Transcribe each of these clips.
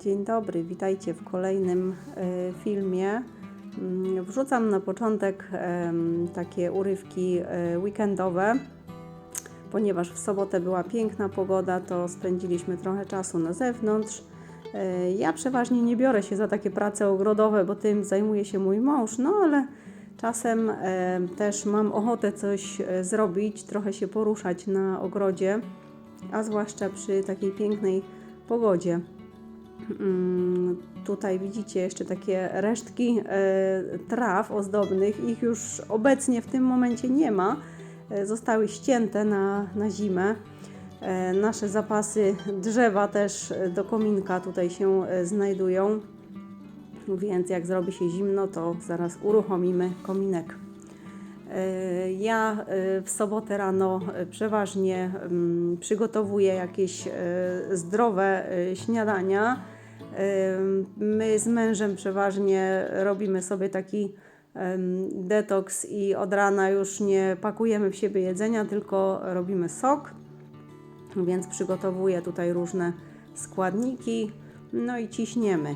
Dzień dobry, witajcie w kolejnym e, filmie. Mm, Wrzucam na początek takie urywki e, weekendowe. Ponieważ w sobotę była piękna pogoda, to spędziliśmy trochę czasu na zewnątrz. E, Ja przeważnie nie biorę się za takie prace ogrodowe, bo tym zajmuje się mój mąż, no ale czasem też mam ochotę coś zrobić, trochę się poruszać na ogrodzie, a zwłaszcza przy takiej pięknej pogodzie. Mm, Tutaj widzicie jeszcze takie resztki e, traw ozdobnych. Ich już obecnie w tym momencie nie ma. E, Zostały ścięte na, na zimę. E, Nasze zapasy drzewa też do kominka tutaj się znajdują. Więc jak zrobi się zimno, to zaraz uruchomimy kominek. Ja w sobotę rano przeważnie mm, przygotowuję jakieś zdrowe śniadania. My z mężem przeważnie robimy sobie taki detoks i od rana już nie pakujemy w siebie jedzenia, tylko robimy sok. Więc przygotowuję tutaj różne składniki, no i ciśniemy.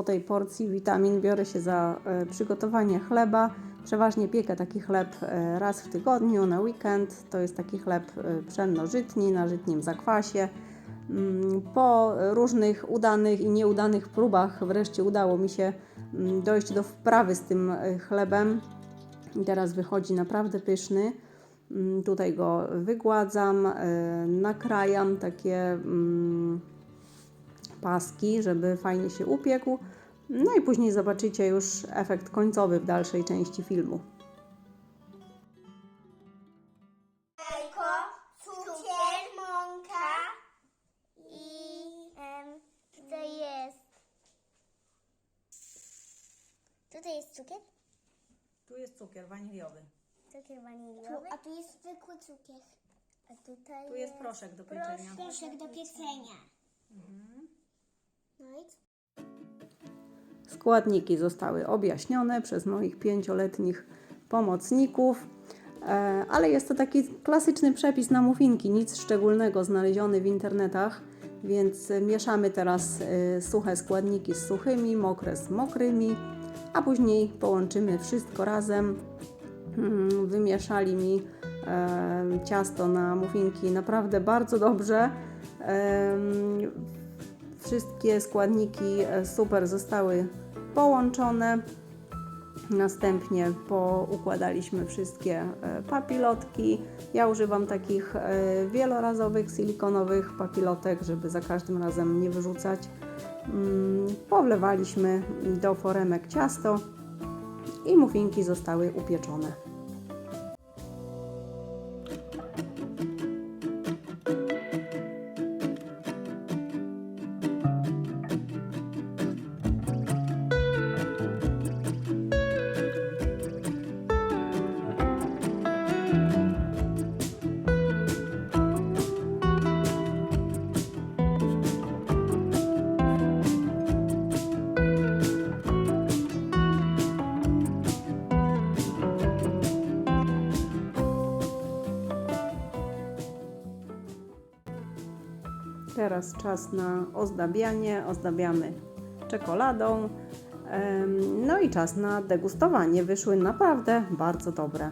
Po tej porcji witamin biorę się za e, przygotowanie chleba. Przeważnie piekę taki chleb e, raz w tygodniu na weekend. To jest taki chleb e, pszenno-żytni na żytnim zakwasie. Mm, Po różnych udanych i nieudanych próbach wreszcie udało mi się mm, dojść do wprawy z tym chlebem. I teraz wychodzi naprawdę pyszny. Mm, Tutaj go wygładzam, nakrajam takie paski, żeby fajnie się upiekł. No i później zobaczycie już efekt końcowy w dalszej części filmu. jajko, cukier, mąka i em, tutaj jest. Tutaj jest cukier? Tu jest cukier waniliowy. Cukier waniliowy. a tu jest zwykły cukier. A tutaj Tu jest proszek do pieczenia. Proszek do pieczenia. Co? Składniki zostały objaśnione przez moich pięcioletnich pomocników, e, ale jest to taki klasyczny przepis na muffinki, nic szczególnego znaleziony w internetach, więc mieszamy teraz e, suche składniki z suchymi, mokre z mokrymi, a później połączymy wszystko razem. Mm, Wymieszali mi e, ciasto na muffinki naprawdę bardzo dobrze. Wszystkie składniki e, super zostały połączone. Następnie poukładaliśmy wszystkie e, papilotki. Ja używam takich e, wielorazowych silikonowych papilotek, żeby za każdym razem nie wyrzucać. Mm, Powlewaliśmy do foremek ciasto i muffinki zostały upieczone. Teraz czas na ozdabianie. Ozdabiamy czekoladą. No i czas na degustowanie. Wyszły naprawdę bardzo dobre.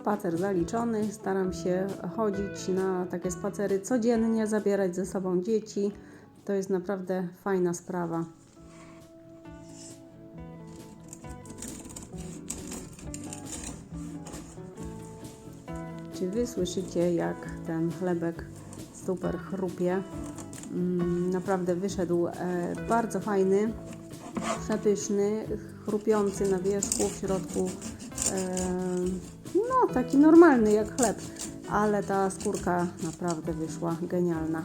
Spacer zaliczony. Staram się chodzić na takie spacery codziennie, zabierać ze sobą dzieci. To jest naprawdę fajna sprawa. czy Wy słyszycie, jak ten chlebek super chrupie. Mm, Naprawdę wyszedł e, bardzo fajny, przepyszny, chrupiący na wierzchu, w środku e, taki normalny jak chleb, ale ta skórka naprawdę wyszła genialna.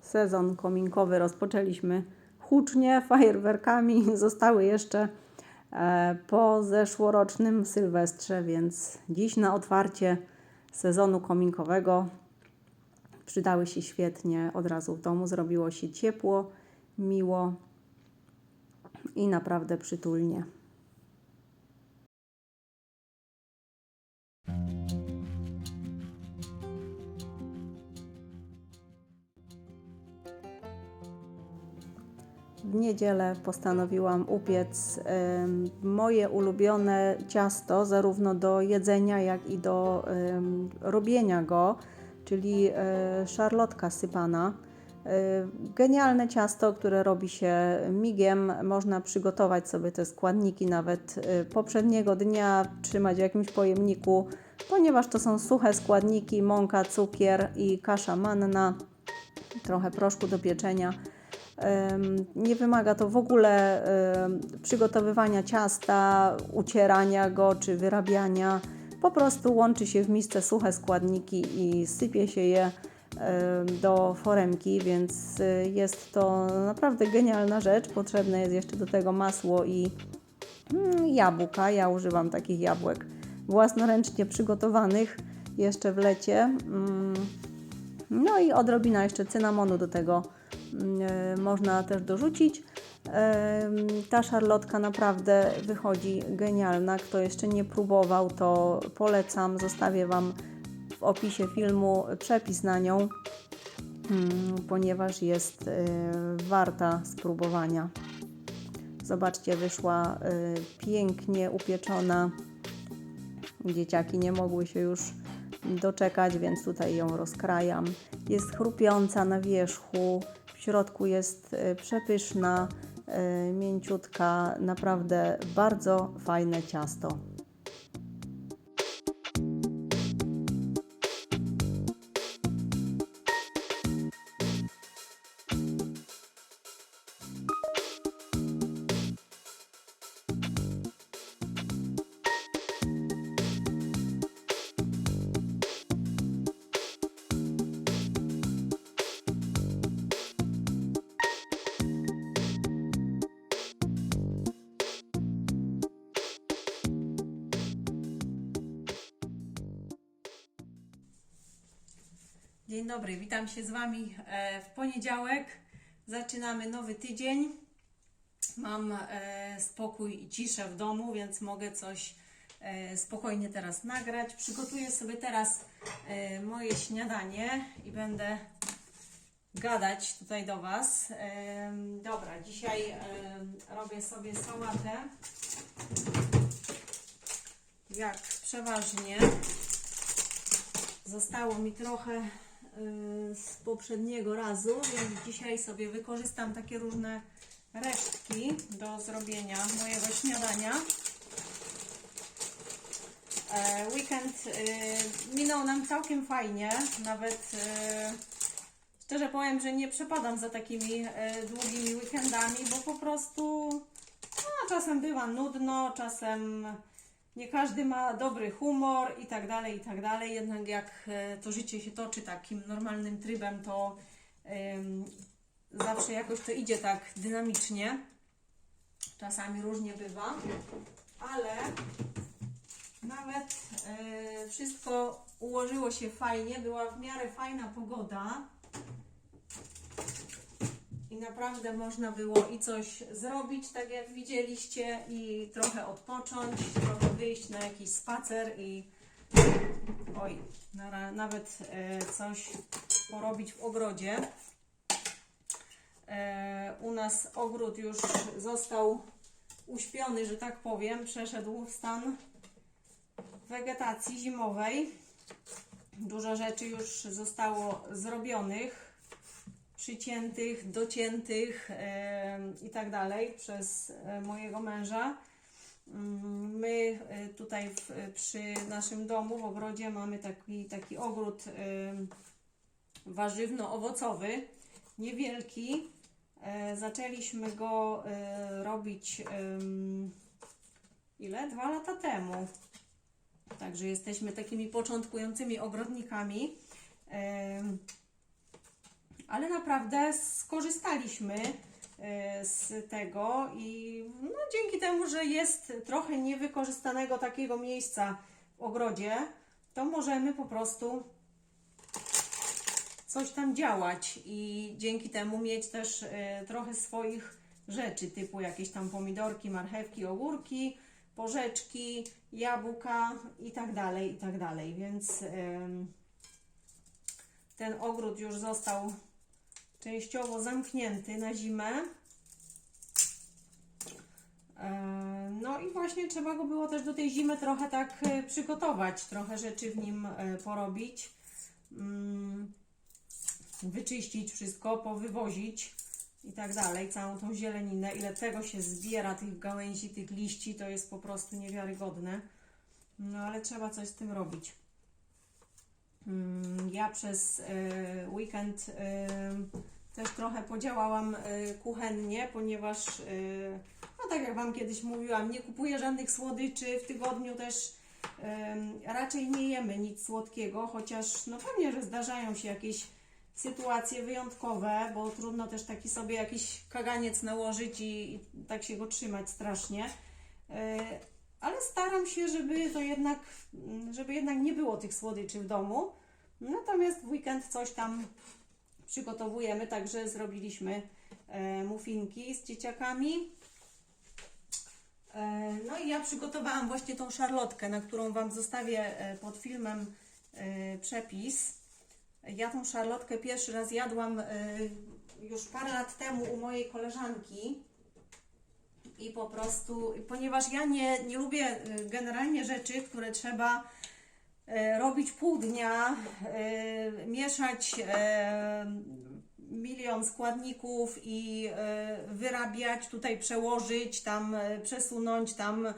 Sezon kominkowy rozpoczęliśmy hucznie, fajerwerkami. Zostały jeszcze e, po zeszłorocznym Sylwestrze, więc dziś na otwarcie sezonu kominkowego przydały się świetnie. Od razu w domu zrobiło się ciepło, miło i naprawdę przytulnie. W niedzielę postanowiłam upiec moje ulubione ciasto, zarówno do jedzenia, jak i do robienia go, czyli e, szarlotka sypana. E, Genialne ciasto, które robi się migiem. Można przygotować sobie te składniki nawet e, poprzedniego dnia, trzymać w jakimś pojemniku, ponieważ to są suche składniki: mąka, cukier i kasza manna, trochę proszku do pieczenia. Nie wymaga to w ogóle em, przygotowywania ciasta, ucierania go czy wyrabiania. Po prostu łączy się w misce suche składniki i sypie się je do foremki, więc y, jest to naprawdę genialna rzecz. Potrzebne jest jeszcze do tego masło i mm, jabłka. Ja używam takich jabłek własnoręcznie przygotowanych jeszcze w lecie. Mm, no i odrobina jeszcze cynamonu do tego mm, e, można też dorzucić. Ta szarlotka naprawdę wychodzi genialna. Kto jeszcze nie próbował, to polecam. Zostawię Wam w opisie filmu przepis na nią, mm, ponieważ jest e, warta spróbowania. Zobaczcie, wyszła e, pięknie upieczona. Dzieciaki nie mogły się już doczekać, więc tutaj ją rozkrajam. Jest chrupiąca na wierzchu, w środku jest e, przepyszna, mięciutka, naprawdę bardzo fajne ciasto. Dzień dobry, witam się z Wami e, w poniedziałek. Zaczynamy nowy tydzień. Mam e, spokój i ciszę w domu, więc mogę coś e, spokojnie teraz nagrać. Przygotuję sobie teraz moje śniadanie i będę gadać tutaj do Was. Dobra, dzisiaj robię sobie sałatę. Jak przeważnie Zostało mi trochę z poprzedniego razu, więc dzisiaj sobie wykorzystam takie różne resztki do zrobienia mojego śniadania. E, Weekend y, minął nam całkiem fajnie, nawet y, szczerze powiem, że nie przepadam za takimi y, długimi weekendami, bo po prostu no, czasem bywa nudno, czasem nie każdy ma dobry humor i tak dalej, i tak dalej. Jednak jak e, to życie się toczy takim normalnym trybem, to zawsze jakoś to idzie tak dynamicznie. Czasami różnie bywa, ale nawet e, wszystko ułożyło się fajnie. Była w miarę fajna pogoda. I naprawdę można było i coś zrobić, tak jak widzieliście, i trochę odpocząć, trochę wyjść na jakiś spacer i oj, na, nawet e, coś porobić w ogrodzie. E, u nas ogród już został uśpiony, że tak powiem, przeszedł w stan wegetacji zimowej. Dużo rzeczy już zostało zrobionych przyciętych, dociętych e, i tak dalej przez e, mojego męża. Mm, My e, tutaj w, przy naszym domu w ogrodzie mamy taki, taki ogród warzywno-owocowy, niewielki. E, Zaczęliśmy go e, robić ile? Dwa lata temu. Także jesteśmy takimi początkującymi ogrodnikami. Ale naprawdę skorzystaliśmy e, z tego i no, dzięki temu, że jest trochę niewykorzystanego takiego miejsca w ogrodzie, to możemy po prostu coś tam działać i dzięki temu mieć też e, trochę swoich rzeczy, typu jakieś tam pomidorki, marchewki, ogórki, porzeczki, jabłka i tak dalej, i tak dalej. Więc ten ogród już został częściowo zamknięty na zimę. E, No i właśnie trzeba go było też do tej zimy trochę tak e, przygotować, trochę rzeczy w nim e, porobić. Mm, wyczyścić wszystko, powywozić i tak dalej, całą tą zieleninę, ile tego się zbiera, tych gałęzi, tych liści, to jest po prostu niewiarygodne. No ale trzeba coś z tym robić. Mm, Ja przez e, weekend e, też trochę podziałałam e, kuchennie, ponieważ, no tak jak Wam kiedyś mówiłam, nie kupuję żadnych słodyczy w tygodniu też raczej nie jemy nic słodkiego, chociaż no pewnie, że zdarzają się jakieś sytuacje wyjątkowe, bo trudno też taki sobie jakiś kaganiec nałożyć i, i tak się go trzymać strasznie. Ale staram się, żeby to jednak, żeby jednak nie było tych słodyczy w domu. Natomiast w weekend coś tam przygotowujemy, także zrobiliśmy e, muffinki z dzieciakami. E, No i ja przygotowałam właśnie tą szarlotkę, na którą Wam zostawię e, pod filmem e, przepis. Ja tą szarlotkę pierwszy raz jadłam e, już parę lat temu u mojej koleżanki. I po prostu, ponieważ ja nie, nie lubię e, generalnie rzeczy, które trzeba e, robić pół dnia, e, mieszać e, milion składników i wyrabiać, tutaj przełożyć, tam przesunąć, tam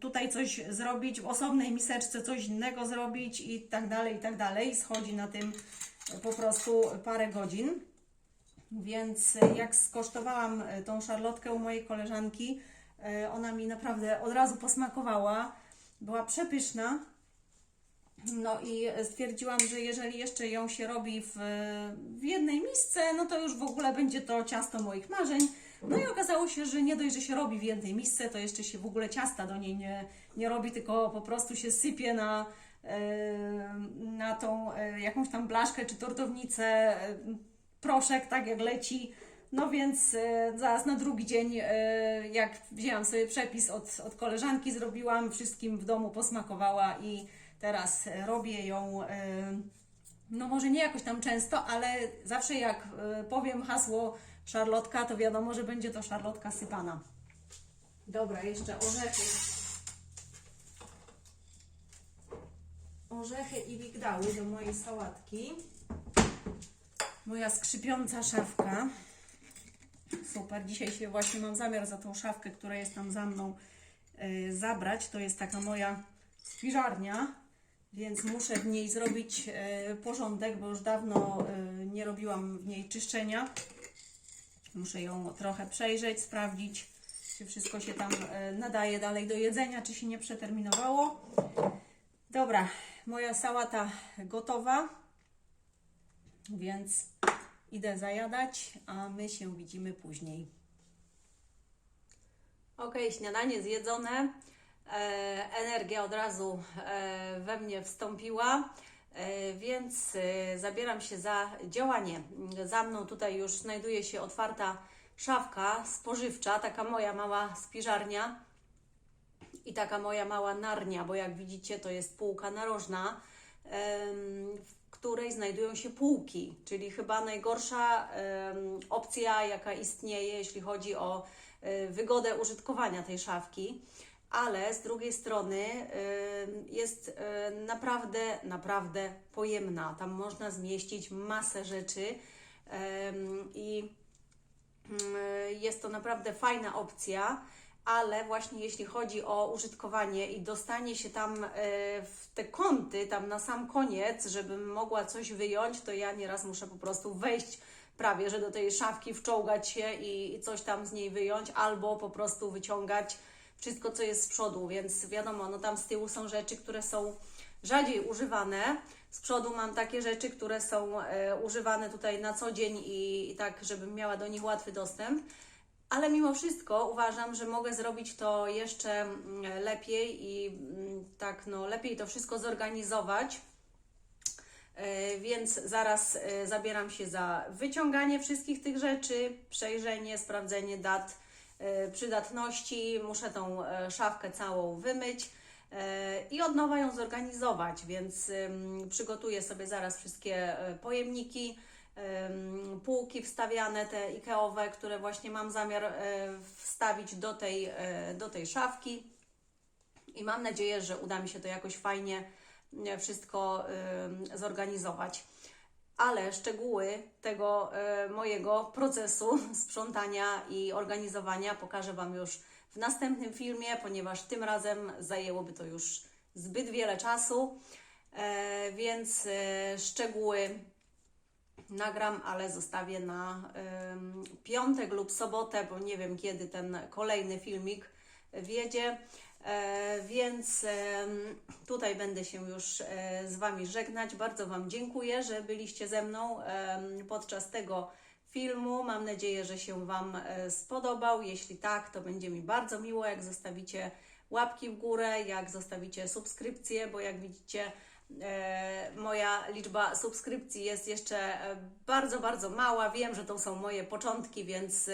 tutaj coś zrobić, w osobnej miseczce coś innego zrobić i tak dalej, i tak dalej. Schodzi na tym po prostu parę godzin. Więc e, jak skosztowałam e, tą szarlotkę u mojej koleżanki, e, ona mi naprawdę od razu posmakowała. Była przepyszna. No i stwierdziłam, że jeżeli jeszcze ją się robi w, w jednej misce, no to już w ogóle będzie to ciasto moich marzeń. No i okazało się, że nie dość, że się robi w jednej misce, to jeszcze się w ogóle ciasta do niej nie, nie robi, tylko po prostu się sypie na, na tą jakąś tam blaszkę czy tortownicę proszek, tak jak leci. No więc e, zaraz na drugi dzień, e, jak wzięłam sobie przepis od, od koleżanki, zrobiłam, wszystkim w domu posmakowała i teraz robię ją, e, no może nie jakoś tam często, ale zawsze jak powiem hasło szarlotka, to wiadomo, że będzie to szarlotka sypana. Dobra, jeszcze orzechy. Orzechy i migdały do mojej sałatki. Moja skrzypiąca szafka. Super. Dzisiaj się właśnie mam zamiar za tą szafkę, która jest tam za mną, e, zabrać. To jest taka moja spiżarnia, więc muszę w niej zrobić e, porządek, bo już dawno e, nie robiłam w niej czyszczenia. Muszę ją trochę przejrzeć, sprawdzić, czy wszystko się tam nadaje dalej do jedzenia, czy się nie przeterminowało. Dobra, moja sałata gotowa, więc idę zajadać, a my się widzimy później. Ok, śniadanie zjedzone. E, energia od razu e, we mnie wstąpiła, e, więc zabieram się za działanie. Za mną tutaj już znajduje się otwarta szafka spożywcza, taka moja mała spiżarnia i taka moja mała narnia, bo jak widzicie, to jest półka narożna, znajdują się półki, czyli chyba najgorsza opcja, jaka istnieje, jeśli chodzi o e, wygodę użytkowania tej szafki. Ale z drugiej strony jest e, naprawdę, naprawdę pojemna. Tam można zmieścić masę rzeczy. I mm, jest to naprawdę fajna opcja, ale właśnie jeśli chodzi o użytkowanie i dostanie się tam e, w te kąty, tam na sam koniec, żebym mogła coś wyjąć, to ja nieraz muszę po prostu wejść prawie, że do tej szafki, wczołgać się i, coś tam z niej wyjąć, albo po prostu wyciągać wszystko, co jest z przodu, więc wiadomo, no tam z tyłu są rzeczy, które są rzadziej używane. Z przodu mam takie rzeczy, które są e, używane tutaj na co dzień i, i tak, żebym miała do nich łatwy dostęp. Ale mimo wszystko uważam, że mogę zrobić to jeszcze mm, lepiej i mm, tak, no, lepiej to wszystko zorganizować. E, Więc zaraz e, zabieram się za wyciąganie wszystkich tych rzeczy, przejrzenie, sprawdzenie dat e, przydatności. Muszę tą szafkę całą wymyć i od nowa ją zorganizować, więc przygotuję sobie zaraz wszystkie pojemniki, półki wstawiane, te Ikeowe, które właśnie mam zamiar e, wstawić do tej, e, do tej szafki i mam nadzieję, że uda mi się to jakoś fajnie e, wszystko zorganizować. Ale szczegóły tego mojego procesu sprzątania i organizowania pokażę Wam już w następnym filmie, ponieważ tym razem zajęłoby to już zbyt wiele czasu, więc szczegóły nagram, ale zostawię na piątek lub sobotę, bo nie wiem kiedy ten kolejny filmik wjedzie. E, więc tutaj będę się już e, z Wami żegnać. Bardzo Wam dziękuję, że byliście ze mną podczas tego filmu. Mam nadzieję, że się Wam e, spodobał. Jeśli tak, to będzie mi bardzo miło, jak zostawicie łapki w górę, jak zostawicie subskrypcję, bo jak widzicie, moja liczba subskrypcji jest jeszcze e, bardzo, bardzo mała. Wiem, że to są moje początki, więc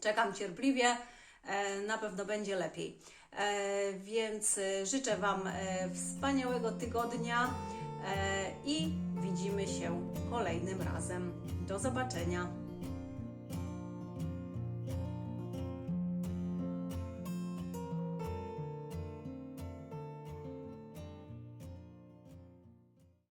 czekam cierpliwie. E, Na pewno będzie lepiej. E, Więc e, życzę Wam e, wspaniałego tygodnia e, i widzimy się kolejnym razem. Do zobaczenia.